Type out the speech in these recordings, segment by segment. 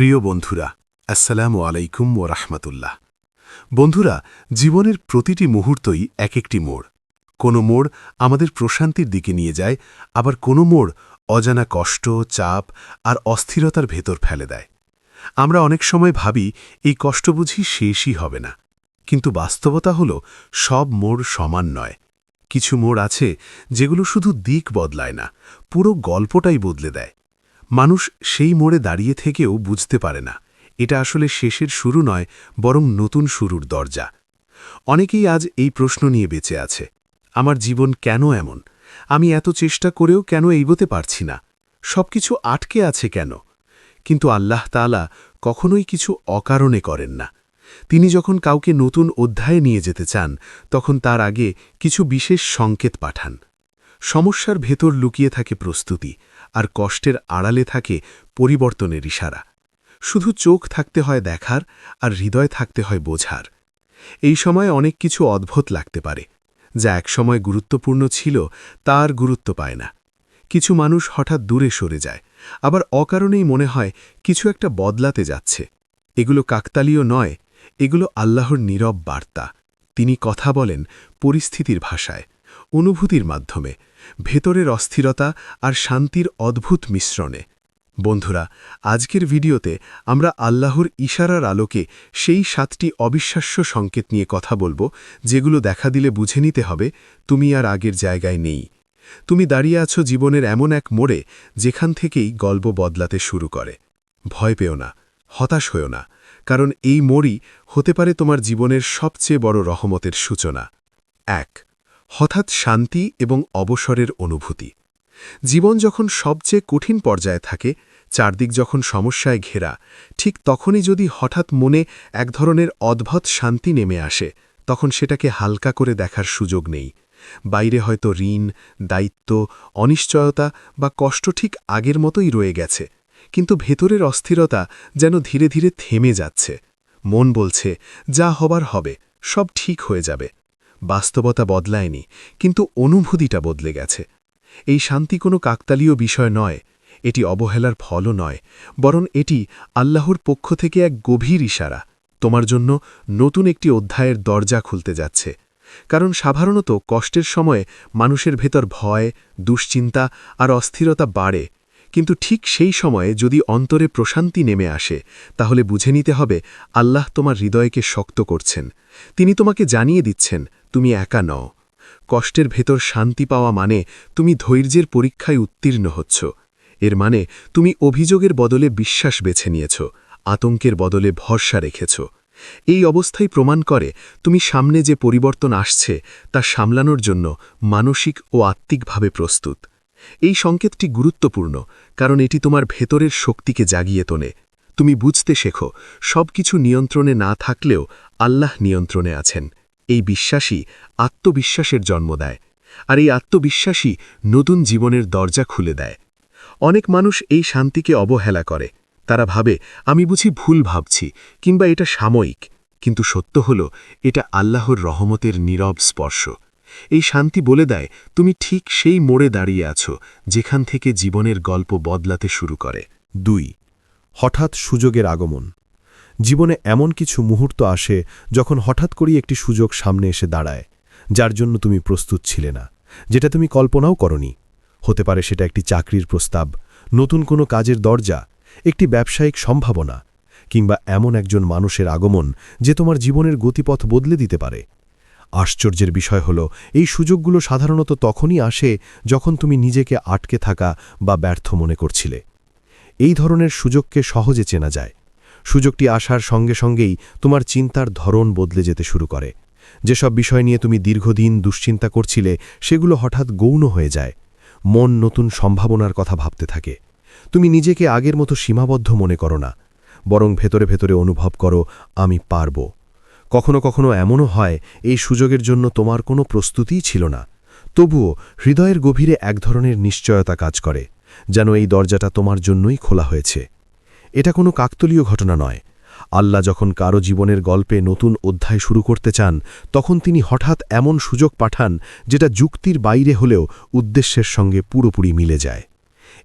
প্রিয় বন্ধুরা, আসসালামু আলাইকুম ও রাহমাতুল্লাহ। বন্ধুরা, জীবনের প্রতিটি মুহূর্তই এক একটি মোড়। কোনো মোড় আমাদের প্রশান্তির দিকে নিয়ে যায়, আবার কোনো মোড় অজানা কষ্ট, চাপ আর অস্থিরতার ভেতর ফেলে দেয়। আমরা অনেক সময় ভাবি, এই কষ্ট বুঝি শেষই হবে না। কিন্তু বাস্তবতা হল, সব মোড় সমান নয়। কিছু মোড় আছে, যেগুলো শুধু দিক বদলায় না, পুরো গল্পটাই বদলে দেয়। মানুষ সেই মোড়ে দাঁড়িয়ে থেকেও বুঝতে পারে না। এটা আসলে শেষের শুরু নয়, বরং নতুন শুরুর দরজা। অনেকেই আজ এই প্রশ্ন নিয়ে বেঁচে আছে, আমার জীবন কেন এমন? আমি এত চেষ্টা করেও কেন এইগোতে পারছি না? সবকিছু আটকে আছে কেন? কিন্তু আল্লাহ তাআলা কখনোই কিছু অকারণে করেন না। তিনি যখন কাউকে নতুন অধ্যায়ে নিয়ে যেতে চান, তখন তার আগে কিছু বিশেষ সংকেত পাঠান। সমস্যার ভেতর লুকিয়ে থাকে প্রস্তুতি আর কষ্টের আড়ালে থাকে পরিবর্তনের ইশারা। শুধু চোখ থাকতে হয় দেখার আর হৃদয় থাকতে হয় বোঝার। এই সময় অনেক কিছু অদ্ভুত লাগতে পারে, যা একসময় গুরুত্বপূর্ণ ছিল, তার গুরুত্ব পায় না। কিছু মানুষ হঠাৎ দূরে সরে যায়, আবার অকারণেই মনে হয় কিছু একটা বদলাতে যাচ্ছে। এগুলো কাকতালীয় নয়, এগুলো আল্লাহর নীরব বার্তা। তিনি কথা বলেন পরিস্থিতির ভাষায়, অনুভূতির মাধ্যমে ভেতরের অস্থিরতা আর শান্তির অদ্ভুত মিশ্রণে। বন্ধুরা, আজকের ভিডিওতে আমরা আল্লাহর ইশারার আলোকে সেই সাতটি অবিশ্বাস্য সংকেত নিয়ে কথা বলব, যেগুলো দেখা দিলে বুঝে নিতে হবে, তুমি আর আগের জায়গায় নেই। তুমি দাঁড়িয়ে আছো জীবনের এমন এক মোড়ে, যেখান থেকেই গল্প বদলাতে শুরু করে। ভয় পেও না, হতাশ হয়েও না, কারণ এই মোড়ই হতে পারে তোমার জীবনের সবচেয়ে বড় রহমতের সূচনা। এক হঠাৎ শান্তি এবং অবসরের অনুভূতি। জীবন যখন সবচেয়ে কঠিন পর্যায়ে থাকে, চারদিক যখন সমস্যায় ঘেরা, ঠিক তখনই যদি হঠাৎ মনে এক ধরনের অদ্ভুত শান্তি নেমে আসে, তখন সেটাকে হালকা করে দেখার সুযোগ নেই। বাইরে হয়তো ঋণ, দায়িত্ব, অনিশ্চয়তা বা কষ্ট ঠিক আগের মতোই রয়ে গেছে, কিন্তু ভেতরের অস্থিরতা যেন ধীরে ধীরে থেমে যাচ্ছে। মন বলছে, যা হবার হবে, সব ঠিক হয়ে যাবে। বাস্তবতা বদলায়নি, কিন্তু অনুভূতিটা বদলে গেছে। এই শান্তি কোনো কাকতালীয় বিষয় নয়, এটি অবহেলার ফলও নয়, বরং এটি আল্লাহর পক্ষ থেকে এক গভীর ইশারা। তোমার জন্য নতুন একটি অধ্যায়ের দরজা খুলতে যাচ্ছে, কারণ সাধারণত কষ্টের সময়ে মানুষের ভেতর ভয়, দুশ্চিন্তা আর অস্থিরতা বাড়ে, কিন্তু ঠিক সেই সময়ে যদি অন্তরে প্রশান্তি নেমে আসে, তাহলে বুঝে নিতে হবে আল্লাহ তোমার হৃদয়কে শক্ত করছেন। তিনি তোমাকে জানিয়ে দিচ্ছেন তুমি একা নও। কষ্টের ভেতর শান্তি পাওয়া মানে তুমি ধৈর্যের পরীক্ষায় উত্তীর্ণ হচ্ছ। এর মানে তুমি অভিযোগের বদলে বিশ্বাস বেছে নিয়েছ, আতঙ্কের বদলে ভরসা রেখেছ। এই অবস্থাই প্রমাণ করে তুমি সামনে যে পরিবর্তন আসছে তা সামলানোর জন্য মানসিক ও আত্মিকভাবে প্রস্তুত। এই সংকেতটি গুরুত্বপূর্ণ, কারণ এটি তোমার ভেতরের শক্তিকে জাগিয়ে তোলে। তুমি বুঝতে শেখো সব কিছু নিয়ন্ত্রণে না থাকলেও আল্লাহ নিয়ন্ত্রণে আছেন। এই বিশ্বাসই আত্মবিশ্বাসের জন্ম দেয়, আর এই আত্মবিশ্বাসই নতুন জীবনের দরজা খুলে দেয়। অনেক মানুষ এই শান্তিকে অবহেলা করে। তারা ভাবে, আমি বুঝি ভুল ভাবছি, কিংবা এটা সাময়িক, কিন্তু সত্য হল, এটা আল্লাহর রহমতের নীরব স্পর্শ। এই শান্তি বলে দেয়, তুমি ঠিক সেই মোড়ে দাঁড়িয়ে আছো, যেখান থেকে জীবনের গল্প বদলাতে শুরু করে। দুই, হঠাৎ সুযোগের আগমন। জীবনে এমন কিছু মুহূর্ত আসে যখন হঠাৎ করেই একটি সুযোগ সামনে এসে দাঁড়ায়, যার জন্য তুমি প্রস্তুত ছিলে না, যেটা তুমি কল্পনাও করনি। হতে পারে সেটা একটি চাকরির প্রস্তাব, নতুন কোনো কাজের দরজা, একটি ব্যবসায়িক সম্ভাবনা, কিংবা এমন একজন মানুষের আগমন যে তোমার জীবনের গতিপথ বদলে দিতে পারে। আশ্চর্যের বিষয় হল, এই সুযোগগুলো সাধারণত তখনই আসে যখন তুমি নিজেকে আটকে থাকা বা ব্যর্থ মনে করছিলে। এই ধরনের সুযোগকে সহজে চেনা যায় সুযোগটি আসার সঙ্গে সঙ্গেই তোমার চিন্তার ধরন বদলে যেতে শুরু করে। যেসব বিষয় নিয়ে তুমি দীর্ঘদিন দুশ্চিন্তা করছিলে, সেগুলো হঠাৎ গৌণ হয়ে যায়। মন নতুন সম্ভাবনার কথা ভাবতে থাকে। তুমি নিজেকে আগের মতো সীমাবদ্ধ মনে করো না। বরং ভেতরে ভেতরে অনুভব করো, আমি পারব। কখনো কখনো এমনও হয়, এই সুযোগের জন্য তোমার কোনো প্রস্তুতিই ছিল না। তবুও হৃদয়ের গভীরে এক ধরনের নিশ্চয়তা কাজ করে, যেন এই দরজাটা তোমার জন্যই খোলা হয়েছে। এটা কোনো কাকতলীয় ঘটনা নয়। আল্লাহ যখন কারও জীবনের গল্পে নতুন অধ্যায় শুরু করতে চান, তখন তিনি হঠাৎ এমন সুযোগ পাঠান যেটা যুক্তির বাইরে হলেও উদ্দেশ্যের সঙ্গে পুরোপুরি মিলে যায়।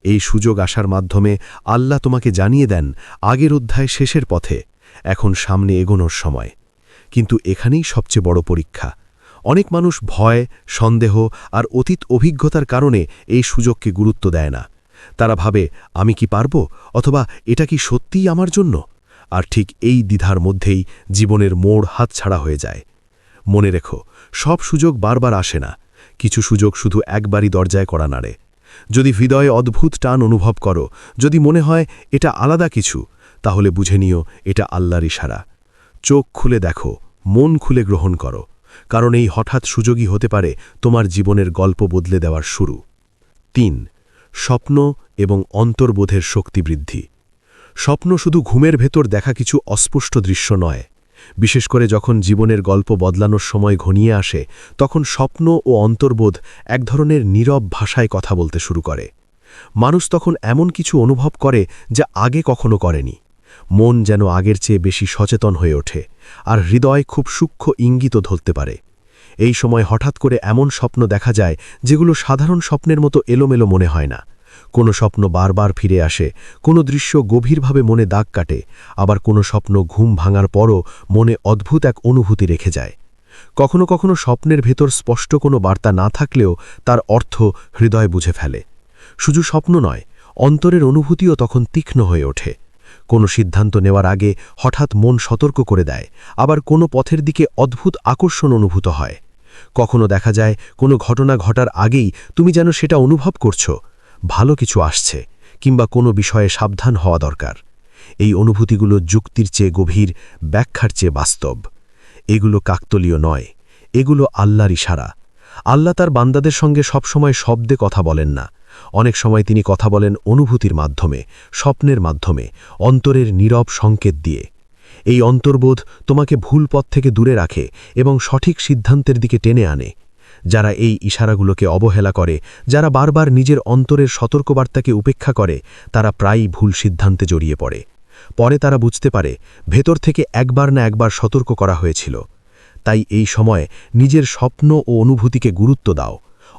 এই সুযোগ আসার মাধ্যমে আল্লাহ তোমাকে জানিয়ে দেন, আগের অধ্যায় শেষের পথে, এখন সামনে এগোনোর সময়। কিন্তু এখানেই সবচেয়ে বড় পরীক্ষা। অনেক মানুষ ভয়, সন্দেহ আর অতীত অভিজ্ঞতার কারণে এই সুযোগকে গুরুত্ব দেয় না। তারা ভাবে, আমি কি পারব? অথবা এটা কি সত্যিই আমার জন্য? আর ঠিক এই দ্বিধার মধ্যেই জীবনের মোড় হাতছাড়া হয়ে যায়। মনে রেখো, সব সুযোগ বারবার আসে না। কিছু সুযোগ শুধু একবারই দরজায় করা নাড়ে। যদি হৃদয়ে অদ্ভুত টান অনুভব করো, যদি মনে হয় এটা আলাদা কিছু, তাহলে বুঝে নিও এটা আল্লাহর ইশারা। চোখ খুলে দেখো, মন খুলে গ্রহণ করো। কারণ এই হঠাৎ সুযোগই হতে পারে তোমার জীবনের গল্প বদলে দেওয়ার শুরু। তিন স্বপ্ন এবং অন্তর্বোধের শক্তি বৃদ্ধি। স্বপ্ন শুধু ঘুমের ভেতর দেখা কিছু অস্পষ্ট দৃশ্য নয়। বিশেষ করে যখন জীবনের গল্প বদলানোর সময় ঘনিয়ে আসে, তখন স্বপ্ন ও অন্তর্বোধ এক ধরনের নীরব ভাষায় কথা বলতে শুরু করে। মানুষ তখন এমন কিছু অনুভব করে যা আগে কখনো করেনি। মন যেন আগের চেয়ে বেশি সচেতন হয়ে ওঠে, আর হৃদয় খুব সূক্ষ্ম ইঙ্গিত ধরতে পারে। এই সময় হঠাৎ করে এমন স্বপ্ন দেখা যায় যেগুলো সাধারণ স্বপ্নের মতো এলোমেলো মনে হয় না। কোনো স্বপ্ন বারবার ফিরে আসে, কোনো দৃশ্য গভীরভাবে মনে দাগ কাটে, আবার কোনো স্বপ্ন ঘুম ভাঙার পরও মনে অদ্ভুত এক অনুভূতি রেখে যায়। কখনো কখনো স্বপ্নের ভেতর স্পষ্ট কোনো বার্তা না থাকলেও তার অর্থ হৃদয় বুঝে ফেলে। শুধু স্বপ্ন নয়, অন্তরের অনুভূতিও তখন তীক্ষ্ণ হয়ে ওঠে। কোনো সিদ্ধান্ত নেওয়ার আগে হঠাৎ মন সতর্ক করে দেয়, আবার কোনো পথের দিকে অদ্ভুত আকর্ষণ অনুভূত হয়। কখনো দেখা যায় কোনো ঘটনা ঘটার আগেই তুমি যেন সেটা অনুভব করছ। ভালো কিছু আসছে, কিংবা কোনো বিষয়ে সাবধান হওয়া দরকার। এই অনুভূতিগুলো যুক্তির চেয়ে গভীর, ব্যাখ্যার চেয়ে বাস্তব। এগুলো কাকতলীয় নয়, এগুলো আল্লাহর ইশারা। আল্লাহ তার বান্দাদের সঙ্গে সবসময় শব্দে কথা বলেন না। অনেক সময় তিনি কথা বলেন অনুভূতির মাধ্যমে, স্বপ্নের মাধ্যমে, অন্তরের নীরব সংকেত দিয়ে। এই অন্তর্বোধ তোমাকে ভুল পথ থেকে দূরে রাখে এবং সঠিক সিদ্ধান্তের দিকে টেনে আনে। যারা এই ইশারাগুলোকে অবহেলা করে, যারা বারবার নিজের অন্তরের সতর্কবার্তাকে উপেক্ষা করে, তারা প্রায়ই ভুল সিদ্ধান্তে জড়িয়ে পড়ে। পরে তারা বুঝতে পারে, ভেতর থেকে একবার না একবার সতর্ক করা হয়েছিল। তাই এই সময় নিজের স্বপ্ন ও অনুভূতিকে গুরুত্ব দাও।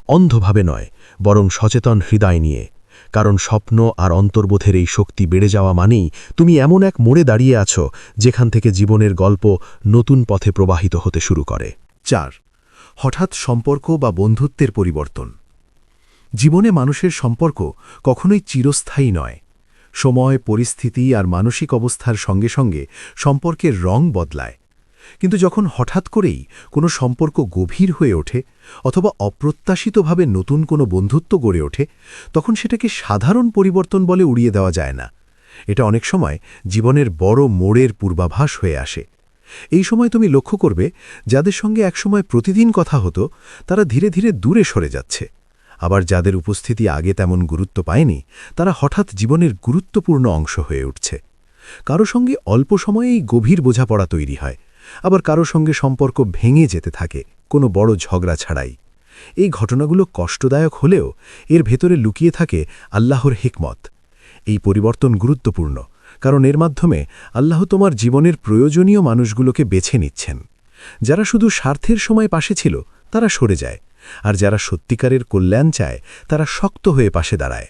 অন্ধভাবে নয়, বরং সচেতন হৃদয় নিয়ে। কারণ স্বপ্ন আর অন্তর্বোধের এই শক্তি বেড়ে যাওয়া মানেই তুমি এমন এক মোড়ে দাঁড়িয়ে আছো, যেখান থেকে জীবনের গল্প নতুন পথে প্রবাহিত হতে শুরু করে। চার, হঠাৎ সম্পর্ক বা বন্ধুত্বের পরিবর্তন। জীবনে মানুষের সম্পর্ক কখনোই চিরস্থায়ী নয়। সময়, পরিস্থিতি আর মানসিক অবস্থার সঙ্গে সঙ্গে সম্পর্কের রং বদলায়। কিন্তু যখন হঠাৎ করেই কোনো সম্পর্ক গভীর হয়ে ওঠে অথবা অপ্রত্যাশিতভাবে নতুন কোনো বন্ধুত্ব গড়ে ওঠে, তখন সেটাকে সাধারণ পরিবর্তন বলে উড়িয়ে দেওয়া যায় না। এটা অনেক সময় জীবনের বড় মোড়ের পূর্বাভাস হয়ে আসে। এই সময় তুমি লক্ষ্য করবে, যাদের সঙ্গে একসময় প্রতিদিন কথা হতো, তারা ধীরে ধীরে দূরে সরে যাচ্ছে। আবার যাদের উপস্থিতি আগে তেমন গুরুত্ব পায়নি, তারা হঠাৎ জীবনের গুরুত্বপূর্ণ অংশ হয়ে উঠছে। কারও সঙ্গে অল্প সময়েই গভীর বোঝাপড়া তৈরি হয় আবার কারও সঙ্গে সম্পর্ক ভেঙে যেতে থাকে, কোনো বড় ঝগড়া ছাড়াই। এই ঘটনাগুলো কষ্টদায়ক হলেও এর ভেতরে লুকিয়ে থাকে আল্লাহর হিকমত। এই পরিবর্তন গুরুত্বপূর্ণ, কারণ এর মাধ্যমে আল্লাহ তোমার জীবনের প্রয়োজনীয় মানুষগুলোকে বেছে নিচ্ছেন। যারা শুধু স্বার্থের সময় পাশে ছিল, তারা সরে যায়, আর যারা সত্যিকারের কল্যাণ চায়, তারা শক্ত হয়ে পাশে দাঁড়ায়।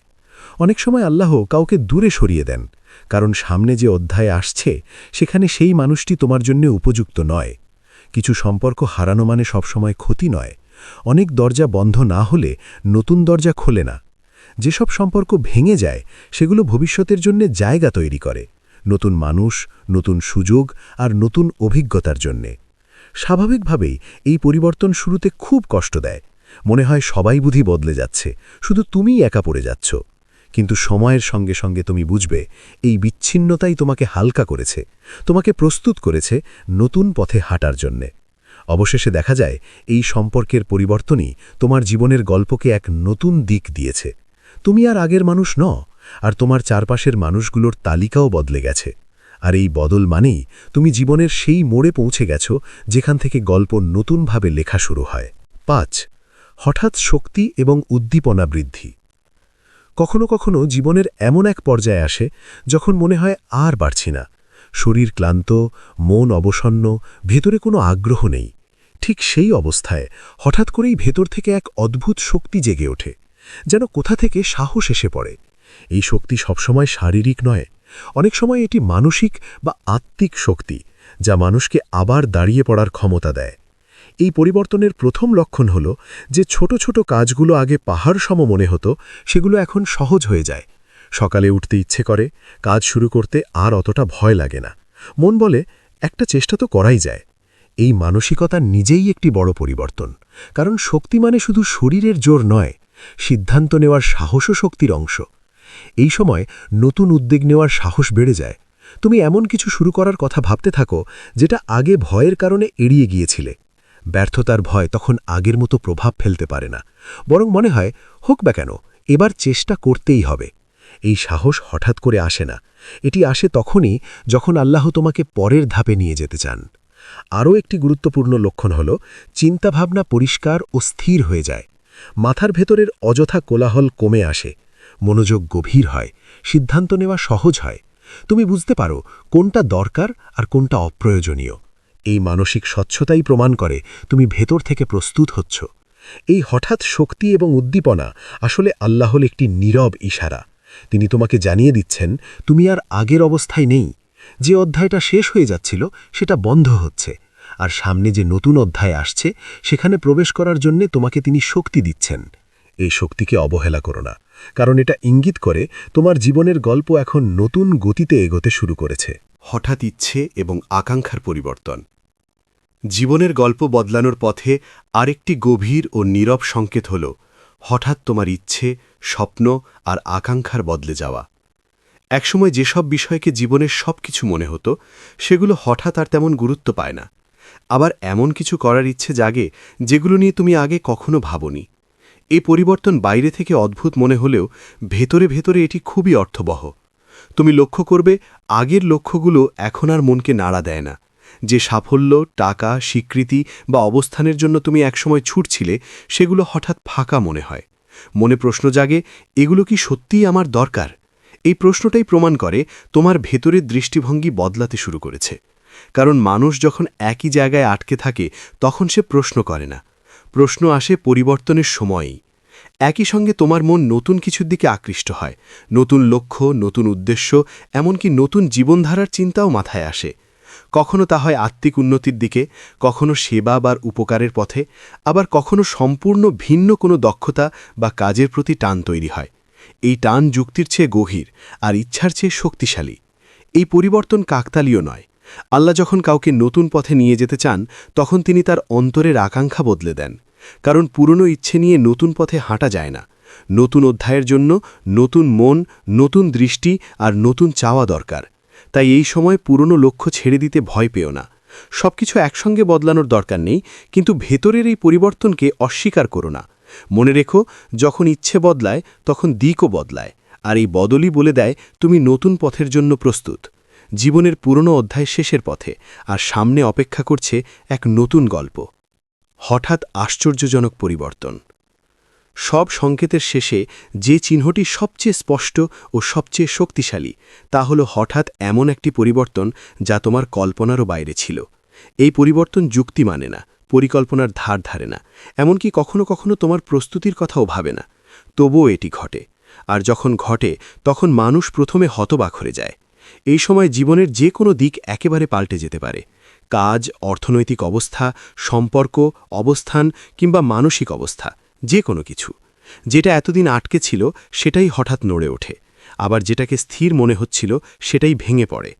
অনেক সময় আল্লাহ কাউকে দূরে সরিয়ে দেন কারণ সামনে যে অধ্যায় আসছে, সেখানে সেই মানুষটি তোমার জন্য উপযুক্ত নয়। কিছু সম্পর্ক হারানো মানে সবসময় ক্ষতি নয়। অনেক দরজা বন্ধ না হলে নতুন দরজা খোলে না। যেসব সম্পর্ক ভেঙে যায়, সেগুলো ভবিষ্যতের জন্য জায়গা তৈরি করে। নতুন মানুষ, নতুন সুযোগ আর নতুন অভিজ্ঞতার জন্যে। স্বাভাবিকভাবেই এই পরিবর্তন শুরুতে খুব কষ্ট দেয়। মনে হয় সবাই বুঝি বদলে যাচ্ছে। শুধু তুমিই একা পড়ে যাচ্ছ। কিন্তু সময়ের সঙ্গে সঙ্গে তুমি বুঝবে, এই বিচ্ছিন্নতাই তোমাকে হালকা করেছে, তোমাকে প্রস্তুত করেছে নতুন পথে হাঁটার জন্যে। অবশেষে দেখা যায়, এই সম্পর্কের পরিবর্তনই তোমার জীবনের গল্পকে এক নতুন দিক দিয়েছে। তুমি আর আগের মানুষ ন, আর তোমার চারপাশের মানুষগুলোর তালিকাও বদলে গেছে। আর এই বদল মানেই তুমি জীবনের সেই মোড়ে পৌঁছে গেছ, যেখান থেকে গল্প নতুনভাবে লেখা শুরু হয়। পাঁচ, হঠাৎ শক্তি এবং উদ্দীপনা বৃদ্ধি। কখনো কখনো জীবনের এমন এক পর্যায়ে আসে যখন মনে হয় আর বাড়ছি না। শরীর ক্লান্ত, মন অবসন্ন, ভেতরে কোনো আগ্রহ নেই। ঠিক সেই অবস্থায় হঠাৎ করেই ভেতর থেকে এক অদ্ভুত শক্তি জেগে ওঠে, যেন কোথা থেকে সাহস এসে পড়ে। এই শক্তি সবসময় শারীরিক নয়, অনেক সময় এটি মানসিক বা আত্মিক শক্তি, যা মানুষকে আবার দাঁড়িয়ে পড়ার ক্ষমতা দেয়। এই পরিবর্তনের প্রথম লক্ষণ হল যে ছোট ছোট কাজগুলো আগে পাহাড় সম মনে হতো, সেগুলো এখন সহজ হয়ে যায়। সকালে উঠতে ইচ্ছে করে, কাজ শুরু করতে আর অতটা ভয় লাগে না। মন বলে, একটা চেষ্টা তো করাই যায়। এই মানসিকতা নিজেই একটি বড় পরিবর্তন। কারণ শক্তি মানে শুধু শরীরের জোর নয়, সিদ্ধান্ত নেওয়ার সাহসও শক্তির অংশ। এই সময় নতুন উদ্যোগ নেওয়ার সাহস বেড়ে যায়। তুমি এমন কিছু শুরু করার কথা ভাবতে থাকো, যেটা আগে ভয়ের কারণে এড়িয়ে গিয়েছিলে। ব্যর্থতার ভয় তখন আগের মতো প্রভাব ফেলতে পারে না। বরং মনে হয়, হোক বা কেন, এবার চেষ্টা করতেই হবে। এই সাহস হঠাৎ করে আসে না। এটি আসে তখনই যখন আল্লাহ তোমাকে পরের ধাপে নিয়ে যেতে চান। আরও একটি গুরুত্বপূর্ণ লক্ষণ হল, চিন্তাভাবনা পরিষ্কার ও স্থির হয়ে যায়। মাথার ভেতরের অযথা কোলাহল কমে আসে। মনোযোগ গভীর হয়। সিদ্ধান্ত নেওয়া সহজ হয়। তুমি বুঝতে পারো, কোনটা দরকার আর কোনটা অপ্রয়োজনীয়। এই মানসিক স্বচ্ছতাই প্রমাণ করে তুমি ভেতর থেকে প্রস্তুত হচ্ছ। এই হঠাৎ শক্তি এবং উদ্দীপনা আসলে আল্লাহর একটি নীরব ইশারা। তিনি তোমাকে জানিয়ে দিচ্ছেন, তুমি আর আগের অবস্থায় নেই। যে অধ্যায়টা শেষ হয়ে যাচ্ছিল, সেটা বন্ধ হচ্ছে। আর সামনে যে নতুন অধ্যায় আসছে, সেখানে প্রবেশ করার জন্য তোমাকে তিনি শক্তি দিচ্ছেন। এই শক্তিকে অবহেলা করো না, কারণ এটা ইঙ্গিত করে তোমার জীবনের গল্প এখন নতুন গতিতে এগোতে শুরু করেছে। হঠাৎ ইচ্ছে এবং আকাঙ্ক্ষার পরিবর্তন। জীবনের গল্প বদলানোর পথে আরেকটি গভীর ও নীরব সংকেত হল, হঠাৎ তোমার ইচ্ছে, স্বপ্ন আর আকাঙ্ক্ষার বদলে যাওয়া। একসময় যেসব বিষয়কে জীবনের সব কিছু মনে হতো, সেগুলো হঠাৎ আর তেমন গুরুত্ব পায় না। আবার এমন কিছু করার ইচ্ছে জাগে, যেগুলো নিয়ে তুমি আগে কখনো ভাবনি। এই পরিবর্তন বাইরে থেকে অদ্ভুত মনে হলেও ভেতরে ভেতরে এটি খুবই অর্থবহ। তুমি লক্ষ্য করবে, আগের লক্ষ্যগুলো এখন আর মনকে নাড়া দেয় না। যে সাফল্য, টাকা, স্বীকৃতি বা অবস্থানের জন্য তুমি একসময় ছুটছিলে, সেগুলো হঠাৎ ফাঁকা মনে হয়। মনে প্রশ্ন জাগে, এগুলো কি সত্যিই আমার দরকার? এই প্রশ্নটাই প্রমাণ করে তোমার ভেতরের দৃষ্টিভঙ্গি বদলাতে শুরু করেছে। কারণ মানুষ যখন একই জায়গায় আটকে থাকে, তখন সে প্রশ্ন করে না। প্রশ্ন আসে পরিবর্তনের সময়ই। একই সঙ্গে তোমার মন নতুন কিছুর দিকে আকৃষ্ট হয়। নতুন লক্ষ্য, নতুন উদ্দেশ্য, এমনকি নতুন জীবনধারার চিন্তাও মাথায় আসে। কখনো তা হয় আত্মিক উন্নতির দিকে, কখনো সেবা বা উপকারের পথে, আবার কখনো সম্পূর্ণ ভিন্ন কোনো দক্ষতা বা কাজের প্রতি টান তৈরি হয়। এই টান যুক্তির চেয়ে গভীর আর ইচ্ছার চেয়ে শক্তিশালী। এই পরিবর্তন কাকতালীয় নয়। আল্লাহ যখন কাউকে নতুন পথে নিয়ে যেতে চান, তখন তিনি তার অন্তরের আকাঙ্ক্ষা বদলে দেন। কারণ পুরনো ইচ্ছে নিয়ে নতুন পথে হাঁটা যায় না। নতুন অধ্যায়ের জন্য নতুন মন, নতুন দৃষ্টি আর নতুন চাওয়া দরকার। তাই এই সময় পুরনো লক্ষ্য ছেড়ে দিতে ভয় পেও না। সবকিছু একসঙ্গে বদলানোর দরকার নেই, কিন্তু ভেতরের এই পরিবর্তনকে অস্বীকার করো না। মনে রেখো, যখন ইচ্ছে বদলায়, তখন দিকও বদলায়, আর এই বদলই বলে দেয়, তুমি নতুন পথের জন্য প্রস্তুত। জীবনের পুরনো অধ্যায় শেষের পথে, আর সামনে অপেক্ষা করছে এক নতুন গল্প। হঠাৎ আশ্চর্যজনক পরিবর্তন। সব সংকেতের শেষে যে চিহ্নটি সবচেয়ে স্পষ্ট ও সবচেয়ে শক্তিশালী, তা হল হঠাৎ এমন একটি পরিবর্তন যা তোমার কল্পনারও বাইরে ছিল। এই পরিবর্তন যুক্তি মানে না, পরিকল্পনার ধার ধারে না, এমনকি কখনো কখনো তোমার প্রস্তুতির কথাও ভাবে না। তবুও এটি ঘটে, আর যখন ঘটে, তখন মানুষ প্রথমে হতবাক হয়ে যায়। এই সময় জীবনের যে কোনো দিক একেবারে পাল্টে যেতে পারে। কাজ, অর্থনৈতিক অবস্থা, সম্পর্ক, অবস্থান কিংবা মানসিক অবস্থা। যে কোনো কিছু। যেটা এতদিন আটকে ছিল, সেটাই হঠাৎ নড়ে ওঠে। আবার যেটাকে স্থির মনে হচ্ছিল, সেটাই ভেঙে পড়ে।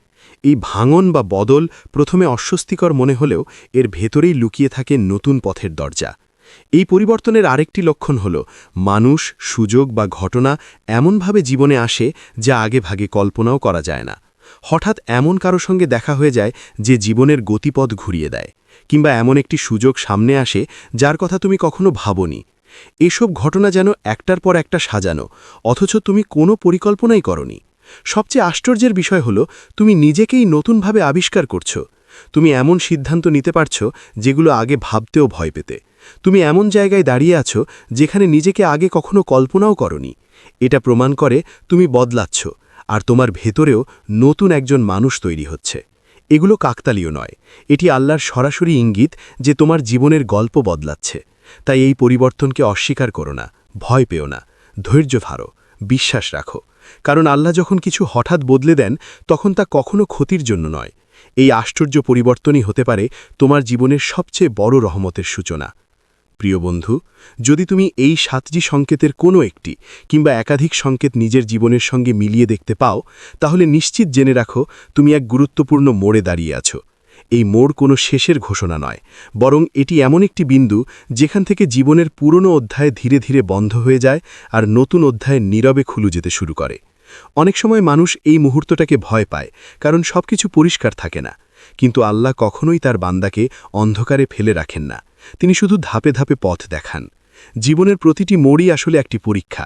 এই ভাঙন বা বদল প্রথমে অস্বস্তিকর মনে হলেও এর ভেতরেই লুকিয়ে থাকে নতুন পথের দরজা। এই পরিবর্তনের আরেকটি লক্ষণ হল, মানুষ, সুযোগ বা ঘটনা এমনভাবে জীবনে আসে যা আগে ভাগে কল্পনাও করা যায় না। হঠাৎ এমন কারও সঙ্গে দেখা হয়ে যায় যে জীবনের গতিপথ ঘুরিয়ে দেয়, কিংবা এমন একটি সুযোগ সামনে আসে যার কথা তুমি কখনো ভাবনি। এসব ঘটনা যেন একটার পর একটা সাজানো, অথচ তুমি কোনো পরিকল্পনাই করনি। সবচেয়ে আশ্চর্যের বিষয় হলো, তুমি নিজেকেই নতুনভাবে আবিষ্কার করছ। তুমি এমন সিদ্ধান্ত নিতে পারছ যেগুলো আগে ভাবতেও ভয় পেতে। তুমি এমন জায়গায় দাঁড়িয়ে আছো যেখানে নিজেকে আগে কখনো কল্পনাও করনি। এটা প্রমাণ করে তুমি বদলাচ্ছ, আর তোমার ভেতরেও নতুন একজন মানুষ তৈরি হচ্ছে। এগুলো কাকতালীয় নয়, এটি আল্লাহর সরাসরি ইঙ্গিত যে তোমার জীবনের গল্প বদলাচ্ছে। তাই এই পরিবর্তনকে অস্বীকার করো না, ভয় পেও না, ধৈর্য ভারো, বিশ্বাস রাখো। কারণ আল্লাহ যখন কিছু হঠাৎ বদলে দেন, তখন তা কখনো ক্ষতির জন্য নয়। এই আশ্চর্য পরিবর্তনই হতে পারে তোমার জীবনের সবচেয়ে বড় রহমতের সূচনা। প্রিয় বন্ধু, যদি তুমি এই সাতটি সংকেতের কোনো একটি কিংবা একাধিক সংকেত নিজের জীবনের সঙ্গে মিলিয়ে দেখতে পাও, তাহলে নিশ্চিত জেনে রাখো, তুমি এক গুরুত্বপূর্ণ মোড়ে দাঁড়িয়ে আছো। এই মোড় কোনো শেষের ঘোষণা নয়, বরং এটি এমন একটি বিন্দু যেখান থেকে জীবনের পুরনো অধ্যায় ধীরে ধীরে বন্ধ হয়ে যায় আর নতুন অধ্যায় নীরবে খুলু যেতে শুরু করে। অনেক সময় মানুষ এই মুহূর্তটাকে ভয় পায়, কারণ সবকিছু পরিষ্কার থাকে না। কিন্তু আল্লাহ কখনোই তার বান্দাকে অন্ধকারে ফেলে রাখেন না। তিনি শুধু ধাপে ধাপে পথ দেখান। জীবনের প্রতিটি মোড়ই আসলে একটি পরীক্ষা।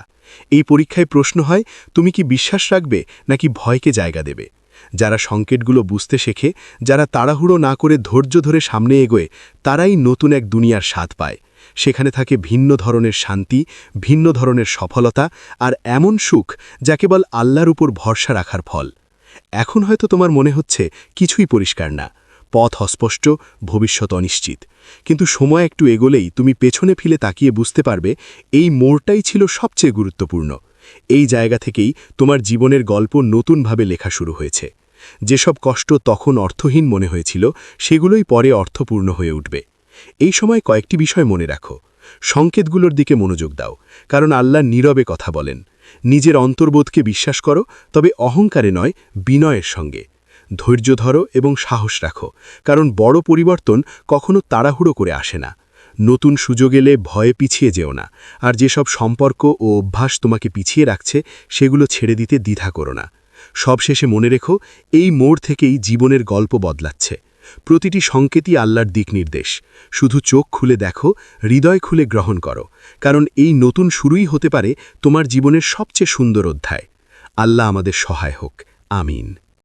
এই পরীক্ষায় প্রশ্ন হয়, তুমি কি বিশ্বাস রাখবে নাকি ভয়কে জায়গা দেবে? যারা সংকেতগুলো বুঝতে শেখে, যারা তাড়াহুড়ো না করে ধৈর্য ধরে সামনে এগোয়, তারাই নতুন এক দুনিয়ার স্বাদ পায়। সেখানে থাকে ভিন্ন ধরনের শান্তি, ভিন্ন ধরনের সফলতা আর এমন সুখ যা কেবল আল্লাহর উপর ভরসা রাখার ফল। এখন হয়তো তোমার মনে হচ্ছে কিছুই পরিষ্কার না, পথ অস্পষ্ট, ভবিষ্যৎ অনিশ্চিত। কিন্তু সময় একটু এগোলেই তুমি পেছনে ফিলে তাকিয়ে বুঝতে পারবে এই মোড়টাই ছিল সবচেয়ে গুরুত্বপূর্ণ। এই জায়গা থেকেই তোমার জীবনের গল্প নতুনভাবে লেখা শুরু হয়েছে। যেসব কষ্ট তখন অর্থহীন মনে হয়েছিল, সেগুলোই পরে অর্থপূর্ণ হয়ে উঠবে। এই সময় কয়েকটি বিষয় মনে রাখো। সংকেতগুলোর দিকে মনোযোগ দাও, কারণ আল্লাহ নীরবে কথা বলেন। নিজের অন্তর্বোধকে বিশ্বাস করো, তবে অহংকারে নয়, বিনয়ের সঙ্গে। ধৈর্য ধরো এবং সাহস রাখো, কারণ বড় পরিবর্তন কখনো তাড়াহুড়ো করে আসে না। নতুন সুযোগ এলে ভয়ে পিছিয়ে যেও না, আর যেসব সম্পর্ক ও অভ্যাস তোমাকে পিছিয়ে রাখছে, সেগুলো ছেড়ে দিতে দ্বিধা করো না। সবশেষে মনে রেখো, এই মোড় থেকেই জীবনের গল্প বদলাচ্ছে। প্রতিটি সংকেতই আল্লাহর দিক নির্দেশ। শুধু চোখ খুলে দেখো, হৃদয় খুলে গ্রহণ করো। কারণ এই নতুন শুরুই হতে পারে তোমার জীবনের সবচেয়ে সুন্দর অধ্যায়। আল্লাহ আমাদের সহায় হোক। আমিন।